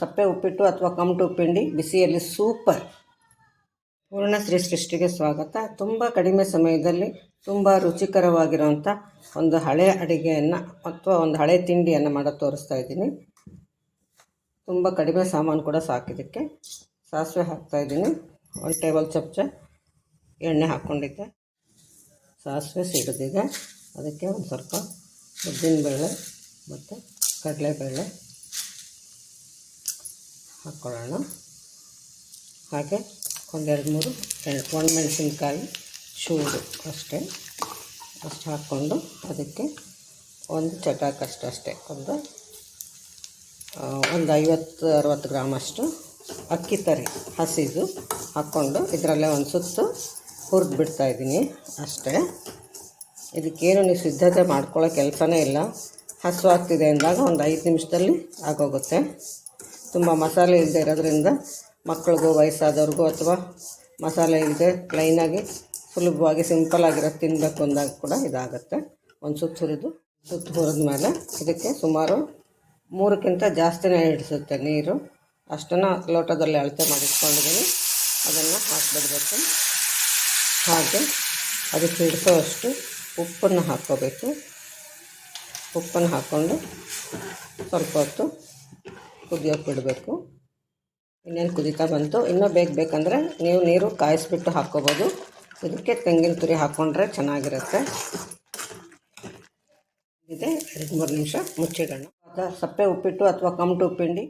ಸಪ್ಪೆ ಉಪ್ಪಿಟ್ಟು ಅಥವಾ ಕಮಟು ಉಪ್ಪಿಂಡಿ ಬಿಸಿಯಲ್ಲಿ ಸೂಪರ್. ಪೂರ್ಣ ಶ್ರೀ ಸೃಷ್ಟಿಗೆ ಸ್ವಾಗತ. ತುಂಬ ಕಡಿಮೆ ಸಮಯದಲ್ಲಿ ತುಂಬ ರುಚಿಕರವಾಗಿರುವಂಥ ಒಂದು ಹಳೆ ಅಡುಗೆಯನ್ನು ಅಥವಾ ಒಂದು ಹಳೆ ತಿಂಡಿಯನ್ನು ಮಾಡೋದು ತೋರಿಸ್ತಾ ಇದ್ದೀನಿ. ತುಂಬ ಕಡಿಮೆ ಸಾಮಾನು ಕೂಡ ಸಾಕಿದ್ದಕ್ಕೆ. ಸಾಸಿವೆ ಹಾಕ್ತಾಯಿದ್ದೀನಿ ಒಂದು ಟೇಬಲ್ ಚಮಚ ಎಣ್ಣೆ ಹಾಕ್ಕೊಂಡಿದ್ದೆ ಸಾಸಿವೆ ಸಿಡಿದಿದೆ. ಅದಕ್ಕೆ ಒಂದು ಸ್ವಲ್ಪ ಉದ್ದಿನಬೇಳೆ ಮತ್ತು ಕಡಲೆಬೇಳೆ ಹಾಕ್ಕೊಳ್ಳೋಣ ಹಾಗೆ ಒಂದೆರಡು ಮೂರು ಒಣಮೆಣಸಿನ್ಕಾಯಿ ಚೂರು ಅಷ್ಟೇ. ಅಷ್ಟು ಹಾಕ್ಕೊಂಡು ಅದಕ್ಕೆ ಒಂದು ಚಟಾಕಷ್ಟು ಅಷ್ಟೇ. ಒಂದು ಒಂದು ಐವತ್ತು, ಅರವತ್ತು ಗ್ರಾಮಷ್ಟು ಅಕ್ಕಿ ತರಿ ಹಸಿದು ಹಾಕ್ಕೊಂಡು ಇದರಲ್ಲೇ ಒಂದು ಸುತ್ತು ಹುರಿದು ಬಿಡ್ತಾಯಿದ್ದೀನಿ ಅಷ್ಟೇ. ಇದಕ್ಕೇನು ನೀವು ಸಿದ್ಧತೆ ಮಾಡ್ಕೊಳ್ಳೋ ಕೆಲಸನೇ ಇಲ್ಲ. ಹಸುವಾಗ್ತಿದೆ ಅಂದಾಗ ಒಂದು ಐದು ನಿಮಿಷದಲ್ಲಿ ಆಗೋಗುತ್ತೆ. ತುಂಬ ಮಸಾಲೆ ಇಲ್ಲದೆ ಇರೋದ್ರಿಂದ ಮಕ್ಕಳಿಗೂ ವಯಸ್ಸಾದವ್ರಿಗೂ ಅಥವಾ ಮಸಾಲೆ ಇಲ್ಲದೆ ಪ್ಲೈನಾಗಿ ಸುಲಭವಾಗಿ ಸಿಂಪಲ್ಲಾಗಿರೋದು ತಿನ್ನಬೇಕು ಅಂದಾಗ ಕೂಡ ಇದಾಗುತ್ತೆ. ಒಂದು ಸುತ್ತು ಹುರಿದು, ಸುತ್ತು ಹುರಿದ ಮೇಲೆ ಇದಕ್ಕೆ ಸುಮಾರು ಮೂರಕ್ಕಿಂತ ಜಾಸ್ತಿನೇ ಹಿಡಿಸುತ್ತೆ ನೀರು. ಅಷ್ಟನ್ನು ಲೋಟದಲ್ಲಿ ಅಳತೆ ಮಾಡಿಟ್ಕೊಂಡಿದ್ದೀನಿ. ಅದನ್ನು ಹಾಕಿಬಿಡ್ಬೇಕು. ಹಾಗೆ ಅದಕ್ಕೆ ಹಿಡಿಸೋವಷ್ಟು ಉಪ್ಪನ್ನು ಹಾಕ್ಕೋಬೇಕು. ಉಪ್ಪನ್ನು ಹಾಕ್ಕೊಂಡು ಸ್ವಲ್ಪ ಹೊತ್ತು ಕುದಿಯೋಕೆ ಬಿಡಬೇಕು. ಇನ್ನೇನು ಕುದೀತಾ ಬಂತು? ಇನ್ನೂ ಬೇಕು ಬೇಕಂದರೆ ನೀವು ನೀರು ಕಾಯಿಸಿಬಿಟ್ಟು ಹಾಕ್ಕೋಬೋದು. ಇದಕ್ಕೆ ತೆಂಗಿನ ತುರಿ ಹಾಕ್ಕೊಂಡ್ರೆ ಚೆನ್ನಾಗಿರುತ್ತೆ. ಇದೆ, ಎರಡು ಮೂರು ನಿಮಿಷ ಮುಚ್ಚಿಡೋಣ. ಸಪ್ಪೆ ಉಪ್ಪಿಟ್ಟು ಅಥವಾ ಕಮಟು ಉಪ್ಪಿಂಡಿ